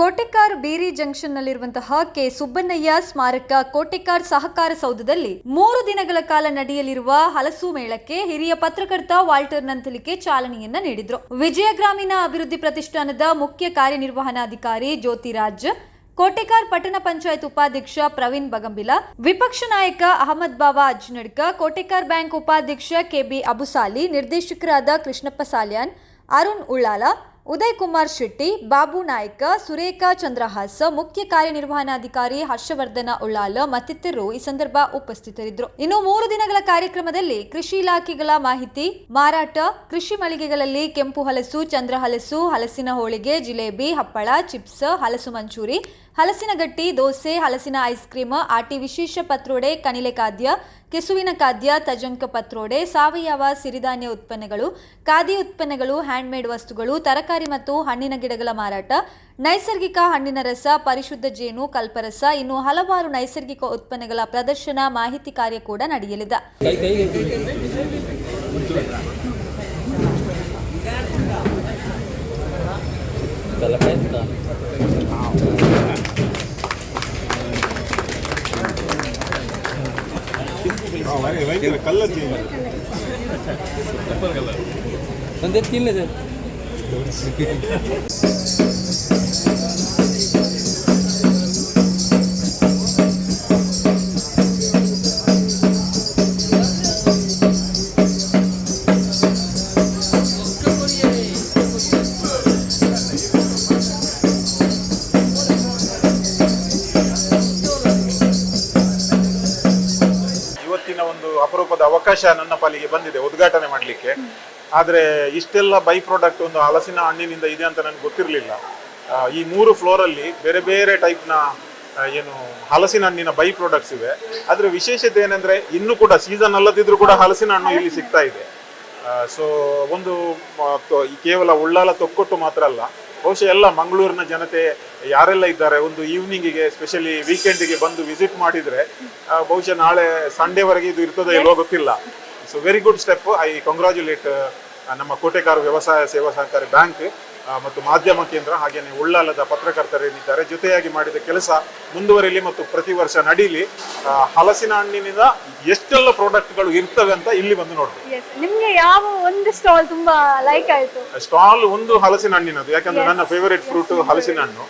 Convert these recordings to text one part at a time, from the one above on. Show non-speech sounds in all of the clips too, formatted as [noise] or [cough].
ಕೋಟೆಕಾರ್ ಬೀರಿ ಜಂಕ್ಷನ್ನಲ್ಲಿರುವಂತಹ ಕೆ. ಸುಬ್ಬಣ್ಣಯ್ಯ ಸ್ಮಾರಕ ಕೋಟೆಕಾರ್ ಸಹಕಾರ ಸೌಧದಲ್ಲಿ ಮೂರು ದಿನಗಳ ಕಾಲ ನಡೆಯಲಿರುವ ಹಲಸು ಮೇಳಕ್ಕೆ ಹಿರಿಯ ಪತ್ರಕರ್ತ ವಾಲ್ಟರ್ ನಂತಲಿಕೆ ಚಾಲನೆಯನ್ನ ನೀಡಿದ್ರು. ವಿಜಯ ಗ್ರಾಮೀಣ ಅಭಿವೃದ್ಧಿ ಪ್ರತಿಷ್ಠಾನದ ಮುಖ್ಯ ಕಾರ್ಯನಿರ್ವಹಣಾಧಿಕಾರಿ ಜ್ಯೋತಿರಾಜ್, ಕೋಟೆಕಾರ್ ಪಟ್ಟಣ ಪಂಚಾಯತ್ ಉಪಾಧ್ಯಕ್ಷ ಪ್ರವೀಣ್ ಬಗಂಬಿಲ, ವಿಪಕ್ಷ ನಾಯಕ ಅಹಮದ್ ಬಾಬಾ ಅಜ್ನಡ್ಕ, ಕೋಟೆಕಾರ್ ಬ್ಯಾಂಕ್ ಉಪಾಧ್ಯಕ್ಷ ಕೆಬಿ ಅಬುಸಾಲಿ, ನಿರ್ದೇಶಕರಾದ ಕೃಷ್ಣಪ್ಪ ಸಾಲ್ಯಾನ್, ಅರುಣ್ ಉಳ್ಳಾಲ ಉದಯ್ ಕುಮಾರ್ ಶೆಟ್ಟಿ, ಬಾಬು ನಾಯ್ಕ, ಸುರೇಖಾ ಚಂದ್ರಹಾಸ, ಮುಖ್ಯ ಕಾರ್ಯನಿರ್ವಹಣಾಧಿಕಾರಿ ಹರ್ಷವರ್ಧನ ಉಳ್ಳಾಲ ಮತ್ತಿತರರು ಈ ಸಂದರ್ಭ ಉಪಸ್ಥಿತರಿದ್ದರು. ಇನ್ನು ಮೂರು ದಿನಗಳ ಕಾರ್ಯಕ್ರಮದಲ್ಲಿ ಕೃಷಿ ಇಲಾಖೆಗಳ ಮಾಹಿತಿ, ಮಾರಾಟ, ಕೃಷಿ ಮಳಿಗೆಗಳಲ್ಲಿ ಕೆಂಪು ಹಲಸು ಚಂದ್ರ ಹಲಸು ಹಲಸಿನ ಹೋಳಿಗೆ, ಜಿಲೇಬಿ, ಹಪ್ಪಳ, ಚಿಪ್ಸ್, ಹಲಸು ಮಂಚೂರಿ ಹಲಸಿನ ಗಟ್ಟಿ, ದೋಸೆ, ಹಲಸಿನ ಐಸ್ ಕ್ರೀಮ್ ಆಟಿ ವಿಶೇಷ ಪತ್ರೋಡೆ, ಕನಿಲೆ ಖಾದ್ಯ, ಕೆಸುವಿನ ಖಾದ್ಯ, ತಜಂಕ ಪತ್ರೋಡೆ, ಸಾವಯವ ಸಿರಿಧಾನ್ಯ ಉತ್ಪನ್ನಗಳು, ಖಾದಿ ಉತ್ಪನ್ನಗಳು ಹ್ಯಾಂಡ್ಮೇಡ್ ವಸ್ತುಗಳು, ತರಕಾರಿ ಮತ್ತು ಹಣ್ಣಿನ ಗಿಡಗಳ ಮಾರಾಟ, ನೈಸರ್ಗಿಕ ಹಣ್ಣಿನ ರಸ, ಪರಿಶುದ್ಧ ಜೇನು, ಕಲ್ಪರಸ, ಇನ್ನು ಹಲವಾರು ನೈಸರ್ಗಿಕ ಉತ್ಪನ್ನಗಳ ಪ್ರದರ್ಶನ, ಮಾಹಿತಿ ಕಾರ್ಯ ಕೂಡ ನಡೆಯಲಿದೆ. ಒಂದೇ ತಿನ್ನಲೆ [laughs] ಒಂದು ಅಪರೂಪದ ಅವಕಾಶ ನನ್ನ ಪಾಲಿಗೆ ಬಂದಿದೆ ಉದ್ಘಾಟನೆ ಮಾಡಲಿಕ್ಕೆ. ಆದರೆ ಇಷ್ಟೆಲ್ಲ ಬೈ ಪ್ರಾಡಕ್ಟ್ ಒಂದು ಹಲಸಿನ ಹಣ್ಣಿನಿಂದ ಇದೆ ಅಂತ ನನಗೆ ಗೊತ್ತಿರಲಿಲ್ಲ. ಈ ಮೂರು ಫ್ಲೋರಲ್ಲಿ ಬೇರೆ ಬೇರೆ ಟೈಪ್ನ ಏನು ಹಲಸಿನ ಹಣ್ಣಿನ ಬೈ ಪ್ರಾಡಕ್ಟ್ಸ್ ಇವೆ. ಅದರ ವಿಶೇಷತೆ ಏನಂದ್ರೆ ಇನ್ನೂ ಕೂಡ ಸೀಸನ್ ಅಲ್ಲದಿದ್ರೂ ಕೂಡ ಹಲಸಿನ ಹಣ್ಣು ಇಲ್ಲಿ ಸಿಗ್ತಾ ಇದೆ. ಸೊ ಒಂದು ಕೇವಲ ಉಳ್ಳಾಲ ತೊಕ್ಕೊಟ್ಟು ಮಾತ್ರ ಅಲ್ಲ ಬಹುಶಃ ಎಲ್ಲ ಮಂಗಳೂರಿನ ಜನತೆ ಯಾರೆಲ್ಲ ಇದ್ದಾರೆ, ಒಂದು ಈವ್ನಿಂಗಿಗೆ ಸ್ಪೆಷಲಿ ವೀಕೆಂಡಿಗೆ ಬಂದು ವಿಸಿಟ್ ಮಾಡಿದ್ರೆ ಬಹುಶಃ ನಾಳೆ ಸಂಡೇವರೆಗೆ ಇದು ಇರ್ತದೆ ಇಲ್ಲೋ ಗೊತ್ತಿಲ್ಲ. So very good step I congratulate ನಮ್ಮ ಕೋಟೆಕಾರ ವ್ಯವಸಾಯ ಸೇವಾ ಸಹಕಾರಿ ಬ್ಯಾಂಕ್ ಮತ್ತು ಮಾಧ್ಯಮ ಕೇಂದ್ರ ಹಾಗೆಯೇ ಉಳ್ಳಾಲದ ಪತ್ರಕರ್ತರೇನಿದ್ದಾರೆ ಜೊತೆಯಾಗಿ ಮಾಡಿದ ಕೆಲಸ ಮುಂದುವರಿಲಿ ಮತ್ತು ಪ್ರತಿ ವರ್ಷ ನಡೀಲಿ. ಹಲಸಿನ ಹಣ್ಣಿನಿಂದ ಎಷ್ಟೆಲ್ಲ ಪ್ರಾಡಕ್ಟ್ಗಳು ಇರ್ತವೆ ಅಂತ ಇಲ್ಲಿ ಬಂದು ನೋಡ್ಬೋದು. ನಿಮ್ಗೆ ಯಾವ ಒಂದು ಸ್ಟಾಲ್ ತುಂಬಾ ಲೈಕ್ ಆಯ್ತು? ಸ್ಟಾಲ್ ಒಂದು ಹಲಸಿನ ಹಣ್ಣಿನದು ಯಾಕಂದ್ರೆ ನನ್ನ ಫೇವರೇಟ್ ಫ್ರೂಟ್ ಹಲಸಿನ ಹಣ್ಣು.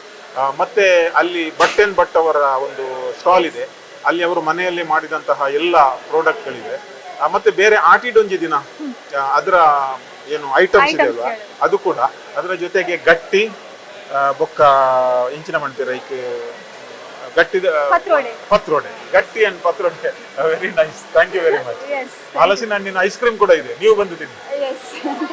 ಮತ್ತೆ ಅಲ್ಲಿ ಬಟ್ಟೆನ್ ಭಟ್ ಬಟ್ ಅವರ ಒಂದು ಸ್ಟಾಲ್ ಇದೆ. ಅಲ್ಲಿ ಅವರು ಮನೆಯಲ್ಲಿ ಮಾಡಿದಂತಹ ಎಲ್ಲ ಪ್ರಾಡಕ್ಟ್ಗಳಿವೆ. ಮತ್ತೆ ಬೇರೆ ಆಟಿಡೊಂಜಿ ದಿನ ಅದರ ಏನು ಐಟಮ್ಸ್ ಇದೆ ಅಲ್ವಾ ಅದು ಕೂಡ. ಅದರ ಜೊತೆಗೆ ಗಟ್ಟಿ ಬೊಕ್ಕ ಇಂಚಿನ ಮಾಡ್ತೀರಾ ಈಗ ಗಟ್ಟಿದ ಪತ್ರೋಡೆ. ಗಟ್ಟಿ and ಪತ್ರೋಡೆ very nice thank you very much ಹಲಸಿನ ಹಣ್ಣಿನ ಐಸ್ ಕ್ರೀಮ್ ಕೂಡ ಇದೆ. ನೀವು ಬಂದು ತಿನ್ನಿ. [laughs]